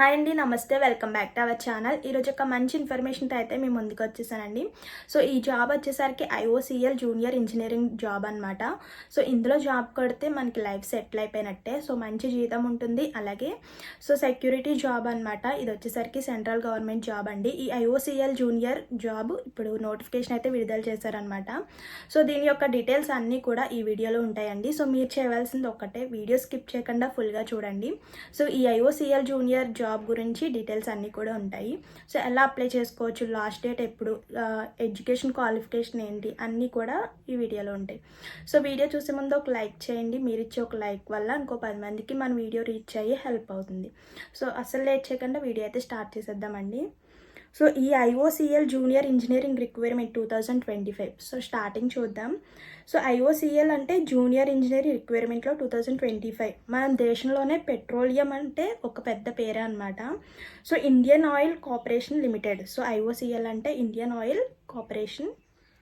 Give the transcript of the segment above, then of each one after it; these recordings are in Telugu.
హాయ్ అండి నమస్తే welcome back to our channel. ఈరోజు ఒక మంచి ఇన్ఫర్మేషన్తో అయితే మేము ముందుకు వచ్చేసానండి. సో ఈ జాబ్ వచ్చేసరికి ఐఓసిఎల్ జూనియర్ ఇంజనీరింగ్ జాబ్ అనమాట సో ఇందులో జాబ్ కొడితే మనకి లైఫ్ సెటిల్ అయిపోయినట్టే. సో మంచి జీతం ఉంటుంది. అలాగే సో సెక్యూరిటీ జాబ్ అనమాట ఇది వచ్చేసరికి సెంట్రల్ గవర్నమెంట్ జాబ్ అండి. ఈ ఐఓసిఎల్ జూనియర్ జాబ్ ఇప్పుడు నోటిఫికేషన్ అయితే విడుదల చేశారనమాట సో దీని యొక్క డీటెయిల్స్ అన్నీ కూడా ఈ వీడియోలో ఉంటాయండి. సో మీరు చేయవలసింది ఒక్కటే. వీడియో స్కిప్ చేయకుండా ఫుల్గా చూడండి. సో ఈ ఐఓసిఎల్ జూనియర్ జాబ్ జాబ్ గురించి డీటెయిల్స్ అన్నీ కూడా ఉంటాయి. సో ఎలా అప్లై చేసుకోవచ్చు లాస్ట్ డేట్ ఎప్పుడు ఎడ్యుకేషన్ క్వాలిఫికేషన్ ఏంటి అన్నీ కూడా ఈ వీడియోలో ఉంటాయి. సో వీడియో చూసే ముందు ఒక లైక్ చేయండి. మీరు ఇచ్చే ఒక లైక్ వల్ల ఇంకో పది మందికి మన వీడియో రీచ్ అయ్యి హెల్ప్ అవుతుంది. సో అసలు లేట్ చేయకుండా వీడియో అయితే స్టార్ట్ చేసేద్దామండి. సో ఈ IOCL junior engineering requirement two thousand twenty five. So starting చూద్దాం. సో ఐఓసిఎల్ అంటే జూనియర్ ఇంజనీరింగ్ రిక్వైర్మెంట్లో టూ థౌజండ్ ట్వంటీ ఫైవ్. మన దేశంలోనే పెట్రోలియం అంటే ఒక పెద్ద పేరే అనమాట so Indian oil corporation limited. So IOCL అంటే ఇండియన్ ఆయిల్ కార్పొరేషన్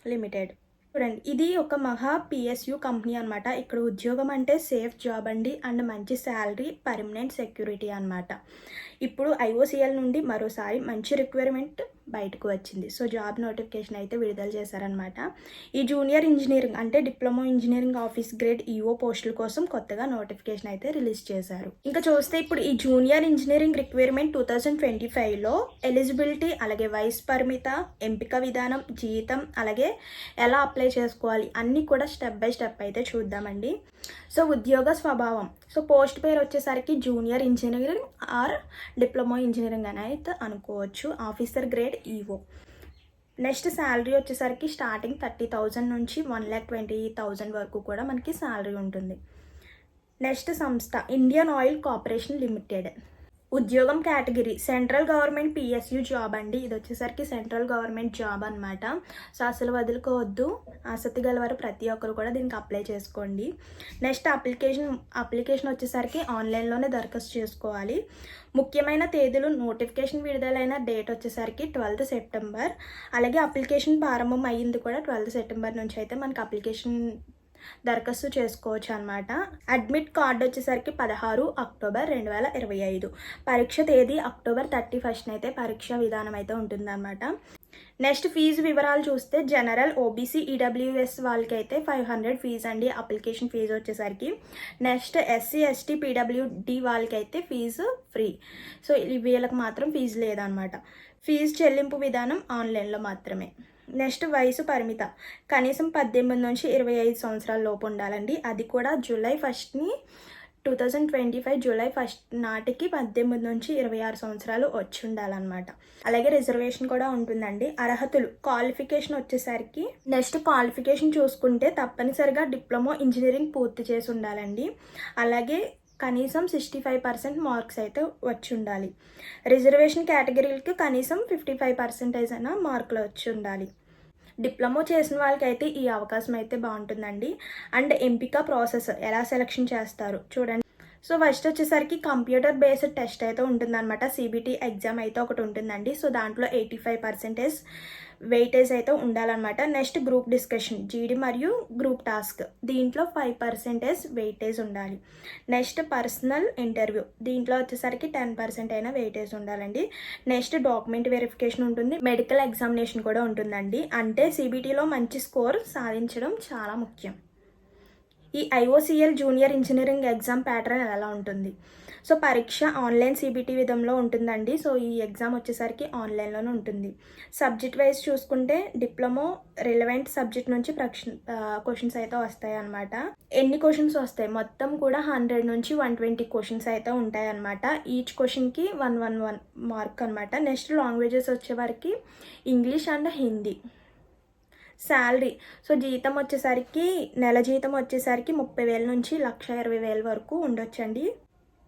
లిమిటెడ్. చూడండి ఇది ఒక మహా పిఎస్యు కంపెనీ అనమాట ఇక్కడ ఉద్యోగం అంటే సేఫ్ జాబ్ అండి. అండ్ మంచి శాలరీ పర్మనెంట్ సెక్యూరిటీ అనమాట ఇప్పుడు ఐఓసిఎల్ నుండి మరోసారి మంచి రిక్వైర్మెంట్ బయటకు వచ్చింది. సో జాబ్ నోటిఫికేషన్ అయితే విడుదల చేశారనమాట ఈ జూనియర్ ఇంజనీరింగ్ అంటే diploma engineering office grade EO పోస్టుల కోసం కొత్తగా నోటిఫికేషన్ అయితే రిలీజ్ చేశారు. ఇంకా చూస్తే ఇప్పుడు ఈ junior engineering requirement two thousand twenty ఫైవ్లో ఎలిజిబిలిటీ అలాగే వయసు పరిమిత ఎంపిక విధానం జీతం అలాగే ఎలా అప్లై చేసుకోవాలి అన్నీ కూడా స్టెప్ బై స్టెప్ అయితే చూద్దామండి. సో ఉద్యోగ స్వభావం. సో పోస్ట్ పేరు వచ్చేసరికి junior engineering or diploma engineering అని అయితే అనుకోవచ్చు. Officer grade EO. Next salary వచ్చేసరికి స్టార్టింగ్ థర్టీ థౌజండ్ నుంచి వన్ ల్యాక్ ట్వంటీ థౌజండ్ వరకు కూడా మనకి శాలరీ ఉంటుంది. నెక్స్ట్ సంస్థ ఇండియన్ ఆయిల్ కార్పొరేషన్ లిమిటెడ్. ఉద్యోగం category. Central government PSU job అండి. ఇది వచ్చేసరికి సెంట్రల్ గవర్నమెంట్ జాబ్ అనమాట సో అసలు వదులుకోవద్దు. ఆసక్తి గలవారు ప్రతి ఒక్కరు కూడా దీనికి అప్లై చేసుకోండి. నెక్స్ట్ అప్లికేషన్ అప్లికేషన్ వచ్చేసరికి ఆన్లైన్లోనే దరఖాస్తు చేసుకోవాలి. ముఖ్యమైన తేదీలు నోటిఫికేషన్ విడుదలైన డేట్ వచ్చేసరికి ట్వెల్త్ సెప్టెంబర్. అలాగే అప్లికేషన్ ప్రారంభం అయ్యింది కూడా ట్వెల్త్ సెప్టెంబర్ నుంచి అయితే మనకి అప్లికేషన్ దరఖాస్తు చేసుకోవచ్చు అనమాట అడ్మిట్ కార్డు వచ్చేసరికి పదహారు అక్టోబర్ రెండు వేల ఇరవై ఐదు. పరీక్ష తేదీ అక్టోబర్ థర్టీ ఫస్ట్ అయితే పరీక్ష విధానం అయితే ఉంటుందన్నమాట. నెక్స్ట్ ఫీజు వివరాలు చూస్తే జనరల్ ఓబీసీ ఈడబ్ల్యూఎస్ వాళ్ళకి అయితే ఫైవ్ హండ్రెడ్ ఫీజు అండి అప్లికేషన్ ఫీజు వచ్చేసరికి. నెక్స్ట్ ఎస్సీ ఎస్టీ పీడబ్ల్యూడి వాళ్ళకి అయితే ఫీజు ఫ్రీ. సో వీళ్ళకి మాత్రం ఫీజు లేదనమాట ఫీజు చెల్లింపు విధానం ఆన్లైన్లో మాత్రమే. నెక్స్ట్ వయసు పరిమిత. కనీసం పద్దెనిమిది నుంచి ఇరవై ఐదు సంవత్సరాల లోపు ఉండాలండి. అది కూడా July ఫస్ట్ని two thousand twenty five July first నాటికి పద్దెనిమిది నుంచి ఇరవై ఆరు సంవత్సరాలు వచ్చి ఉండాలన్నమాట. అలాగే రిజర్వేషన్ కూడా ఉంటుందండి. అర్హతలు క్వాలిఫికేషన్ వచ్చేసరికి నెక్స్ట్ క్వాలిఫికేషన్ చూసుకుంటే తప్పనిసరిగా డిప్లొమా ఇంజనీరింగ్ పూర్తి చేసి ఉండాలండి. అలాగే కనీసం సిక్స్టీ ఫైవ్ పర్సెంట్ మార్క్స్ అయితే వచ్చి ఉండాలి రిజర్వేషన్ కేటగిరీలకి కనీసం ఫిఫ్టీ ఫైవ్ పర్సెంటేజ్ అయినా మార్కులు వచ్చి ఉండాలి డిప్లొమా చేసిన వాళ్ళకి అయితే ఈ అవకాశం అయితే బాగుంటుందండి. అండ్ ఎంపిక ప్రాసెస్ ఎలా సెలక్షన్ చేస్తారు చూడండి. సో ఫస్ట్ వచ్చేసరికి కంప్యూటర్ బేస్డ్ టెస్ట్ అయితే ఉంటుందన్నమాట. సిబిటి ఎగ్జామ్ అయితే ఒకటి ఉంటుందండి. సో దాంట్లో ఎయిటీ ఫైవ్ పర్సెంటేజ్ వెయిటేజ్ అయితే ఉండాలన్నమాట. నెక్స్ట్ గ్రూప్ డిస్కషన్ జీడి మరియు గ్రూప్ టాస్క్. దీంట్లో ఫైవ్ పర్సెంటేజ్ వెయిటేజ్ ఉండాలి. Next personal interview. దీంట్లో వచ్చేసరికి టెన్ పర్సెంట్ అయినా వెయిటేజ్ ఉండాలండి. నెక్స్ట్ డాక్యుమెంట్ వెరిఫికేషన్ ఉంటుంది. మెడికల్ ఎగ్జామినేషన్ కూడా ఉంటుందండి. అంటే సిబిటీలో మంచి స్కోర్ సాధించడం చాలా ముఖ్యం. ఈ IOCL junior engineering exam pattern ఎలా ఉంటుంది? సో పరీక్ష ఆన్లైన్ సిబిటి విధంలో ఉంటుందండి. సో ఈ ఎగ్జామ్ వచ్చేసరికి ఆన్లైన్లోనే ఉంటుంది. సబ్జెక్ట్ వైజ్ చూసుకుంటే డిప్లొమో రిలవెంట్ సబ్జెక్ట్ నుంచి ప్రక్ష క్వశ్చన్స్ అయితే వస్తాయి అనమాట ఎన్ని క్వశ్చన్స్ వస్తాయి? మొత్తం కూడా హండ్రెడ్ నుంచి వన్ ట్వంటీ క్వశ్చన్స్ అయితే ఉంటాయి అనమాట ఈచ్ క్వశ్చన్కి వన్ వన్ వన్ మార్క్ అనమాట next languages వచ్చేవారికి English and Hindi. Salary. So జీతం వచ్చేసరికి నెల జీతం వచ్చేసరికి ముప్పై వేల నుంచి లక్ష ఇరవై వేల వరకు ఉండొచ్చండి.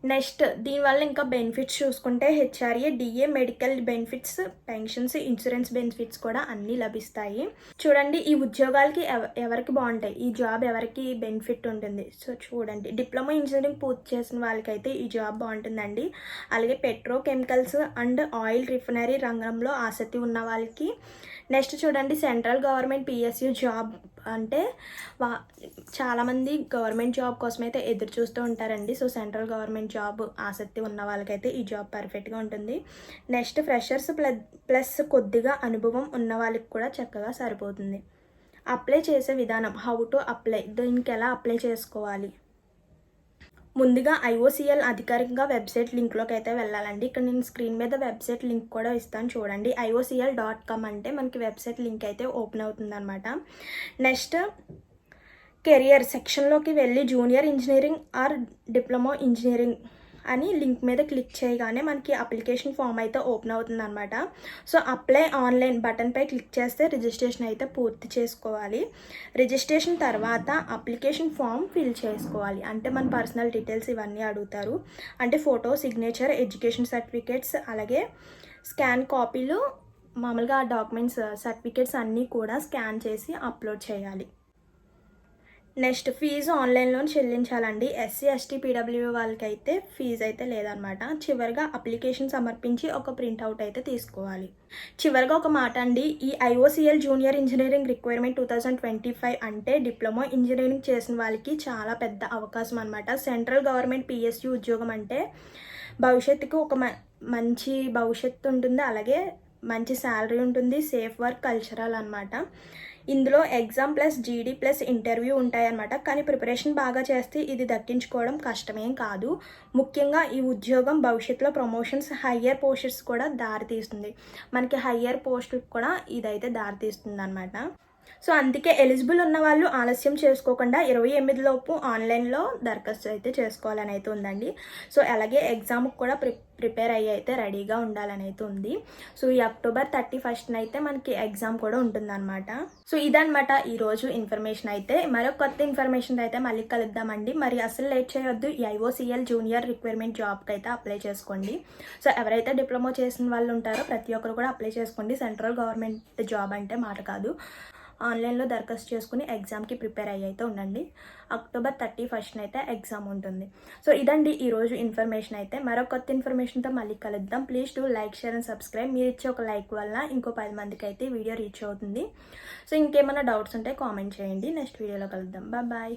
నెక్స్ట్ దీనివల్ల ఇంకా బెనిఫిట్స్ చూసుకుంటే HRA DA medical benefits pensions insurance benefits కూడా అన్నీ లభిస్తాయి. చూడండి ఈ ఉద్యోగాలకి ఎవరికి బాగుంటాయి? ఈ జాబ్ ఎవరికి బెనిఫిట్ ఉంటుంది? సో చూడండి. డిప్లొమా ఇంజనీరింగ్ పూర్తి చేసిన వాళ్ళకైతే ఈ జాబ్ బాగుంటుందండి. అలాగే పెట్రోకెమికల్స్ అండ్ ఆయిల్ రిఫైనరీ రంగంలో ఆసక్తి ఉన్న వాళ్ళకి. నెక్స్ట్ చూడండి సెంట్రల్ గవర్నమెంట్ పిఎస్యు జాబ్ అంటే వా చాలామంది గవర్నమెంట్ జాబ్ కోసం అయితే ఎదురు చూస్తూ ఉంటారండి. సో సెంట్రల్ గవర్నమెంట్ జాబ్ ఆసక్తి ఉన్న వాళ్ళకైతే ఈ జాబ్ పర్ఫెక్ట్గా ఉంటుంది. నెక్స్ట్ ఫ్రెషర్స్ ప్లస్ ప్లస్ కొద్దిగా అనుభవం ఉన్న వాళ్ళకి కూడా చక్కగా సరిపోతుంది. అప్లై చేసే విధానం హౌ టు అప్లై దీనికి ఎలా అప్లై చేసుకోవాలి? ముందుగా ఐఓసిఎల్ అధికారికంగా వెబ్సైట్ లింక్లోకి అయితే వెళ్ళాలండి. ఇక్కడ నేను స్క్రీన్ మీద వెబ్సైట్ లింక్ కూడా ఇస్తాను చూడండి. ఐఓసిఎల్ డాట్ కామ్ అంటే మనకి వెబ్సైట్ లింక్ అయితే ఓపెన్ అవుతుందన్నమాట. నెక్స్ట్ కెరియర్ సెక్షన్లోకి వెళ్ళి junior engineering or diploma engineering అని లింక్ మీద క్లిక్ చేయగానే మనకి అప్లికేషన్ ఫామ్ అయితే ఓపెన్ అవుతుంది అనమాట సో అప్లై ఆన్లైన్ బటన్పై క్లిక్ చేస్తే రిజిస్ట్రేషన్ అయితే పూర్తి చేసుకోవాలి. రిజిస్ట్రేషన్ తర్వాత అప్లికేషన్ ఫామ్ ఫిల్ చేసుకోవాలి. అంటే మన పర్సనల్ డీటెయిల్స్ ఇవన్నీ అడుగుతారు. అంటే ఫోటో సిగ్నేచర్ ఎడ్యుకేషన్ సర్టిఫికేట్స్ అలాగే స్కాన్ కాపీలు మామూలుగా ఆ డాక్యుమెంట్స్ సర్టిఫికేట్స్ అన్నీ కూడా స్కాన్ చేసి అప్లోడ్ చేయాలి. నెక్స్ట్ ఫీజు ఆన్లైన్లో చెల్లించాలండి. ఎస్సీ ఎస్టీ పీడబ్ల్యూ వాళ్ళకి అయితే ఫీజు అయితే లేదనమాట. చివరిగా అప్లికేషన్ సమర్పించి ఒక ప్రింట్అవుట్ అయితే తీసుకోవాలి. చివరిగా ఒక మాట అండి. ఈ IOCL junior engineering requirement two thousand twenty five అంటే డిప్లొమా ఇంజనీరింగ్ చేసిన వాళ్ళకి చాలా పెద్ద అవకాశం అనమాట. సెంట్రల్ గవర్నమెంట్ పిఎస్యు ఉద్యోగం అంటే భవిష్యత్తుకు ఒక మ మంచి భవిష్యత్తు ఉంటుంది. అలాగే మంచి శాలరీ ఉంటుంది సేఫ్ వర్క్ కల్చరల్ అనమాట ఇందులో exam plus GD plus interview ఉంటాయన్నమాట. కానీ ప్రిపరేషన్ బాగా చేస్తే ఇది దక్కించుకోవడం కష్టమేం కాదు. ముఖ్యంగా ఈ ఉద్యోగం భవిష్యత్తులో ప్రమోషన్స్ హయ్యర్ పోస్టర్స్ కూడా దారితీస్తుంది మనకి హయ్యర్ పోస్టులకు కూడా ఇదైతే దారితీస్తుంది అనమాట సో అందుకే ఎలిజిబుల్ ఉన్న వాళ్ళు ఆలస్యం చేసుకోకుండా ఇరవై ఎనిమిది లోపు ఆన్లైన్లో దరఖాస్తు అయితే చేసుకోవాలని అయితే ఉందండి. సో అలాగే ఎగ్జామ్కి కూడా ప్రి ప్రిపేర్ అయ్యి అయితే రెడీగా ఉండాలని అయితే ఉంది. సో ఈ అక్టోబర్ థర్టీ ఫస్ట్న అయితే మనకి ఎగ్జామ్ కూడా ఉంటుందన్నమాట. సో ఇదనమాట ఈరోజు ఇన్ఫర్మేషన్ అయితే. మరో కొత్త ఇన్ఫర్మేషన్ అయితే మళ్ళీ కలుద్దామండి. మరి అసలు లేట్ చేయొద్దు. ఈ ఐఓసిఎల్ జూనియర్ రిక్వైర్మెంట్ జాబ్కి అయితే అప్లై చేసుకోండి. సో ఎవరైతే డిప్లొమా చేసిన వాళ్ళు ఉంటారో ప్రతి ఒక్కరు కూడా అప్లై చేసుకోండి. సెంట్రల్ గవర్నమెంట్ జాబ్ అంటే మాట కాదు. ఆన్లైన్లో దరఖాస్తు చేసుకుని ఎగ్జామ్కి ప్రిపేర్ అయ్యి అయితే ఉండండి. అక్టోబర్ థర్టీ ఫస్ట్న అయితే ఎగ్జామ్ ఉంటుంది. సో ఇదండి ఈరోజు ఇన్ఫర్మేషన్ అయితే. మరో కొత్త ఇన్ఫర్మేషన్తో మళ్ళీ కలుద్దాం. Please to like share and subscribe మీరు ఇచ్చే ఒక లైక్ వల్ల ఇంకో పది మందికి అయితే వీడియో రీచ్ అవుతుంది. సో ఇంకేమైనా డౌట్స్ ఉంటే కామెంట్ చేయండి. నెక్స్ట్ వీడియోలో కలుద్దాం. బాయ్